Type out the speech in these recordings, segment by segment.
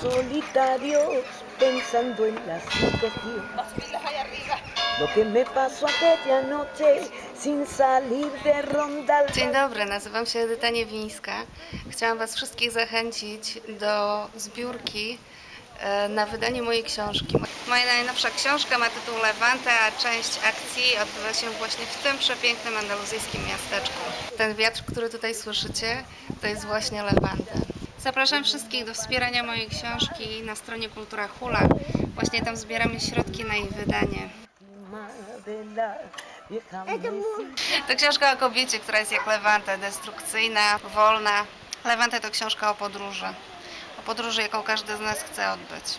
solitarios pensando en la situación. Lo que me pasó aquella noche sin salir de rondal. Dzień dobry, nazywam się Edyta Niewińska. Chciałam Was wszystkich zachęcić do zbiórki e, na wydanie mojej książki. Moja najnowsza książka ma tytuł Lewante, a część akcji odbywa się właśnie w tym przepięknym andaluzyjskim miasteczku. Ten wiatr, który tutaj słyszycie, to jest właśnie Lewante. Zapraszam wszystkich do wspierania mojej książki na stronie Kultura Hula. Właśnie tam zbieramy środki na jej wydanie. To książka o kobiecie, która jest jak Lewante, destrukcyjna, wolna. Lewante to książka o podróży. O podróży, jaką każdy z nas chce odbyć.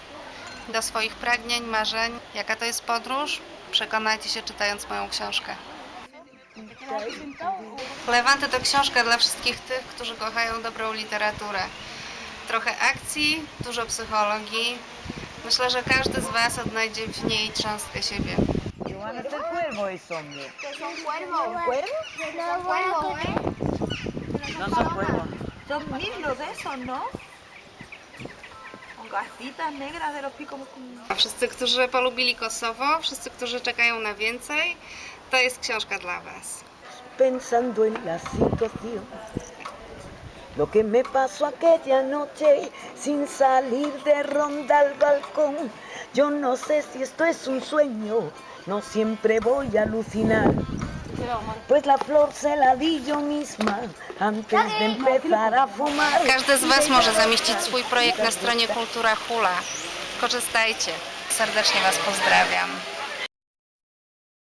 Do swoich pragnień, marzeń. Jaka to jest podróż? Przekonajcie się czytając moją książkę. Lewante to książka dla wszystkich tych, którzy kochają dobrą literaturę. Trochę akcji, dużo psychologii. Myślę, że każdy z Was odnajdzie w niej cząstkę siebie. Joana, este cuervo es hombre. Son cuervos. No, cuervos, ¿eh? No son cuervos. Son libros de esos, ¿no? Con gasitas negras de los picos. A Wszyscy, którzy polubili Kosowo, wszyscy, którzy czekają na więcej, to jest książka dla Was. pensando en la situación. Lo que me pasó aquella noche sin salir de ronda al balcón. Yo no sé si esto es un sueño, no siempre voy a alucinar. Pues la flor se la di yo misma antes de empezar a fumar. Każdy z Was może zamieścić swój projekt na stronie Kultura Hula. Korzystajcie. Serdecznie Was pozdrawiam.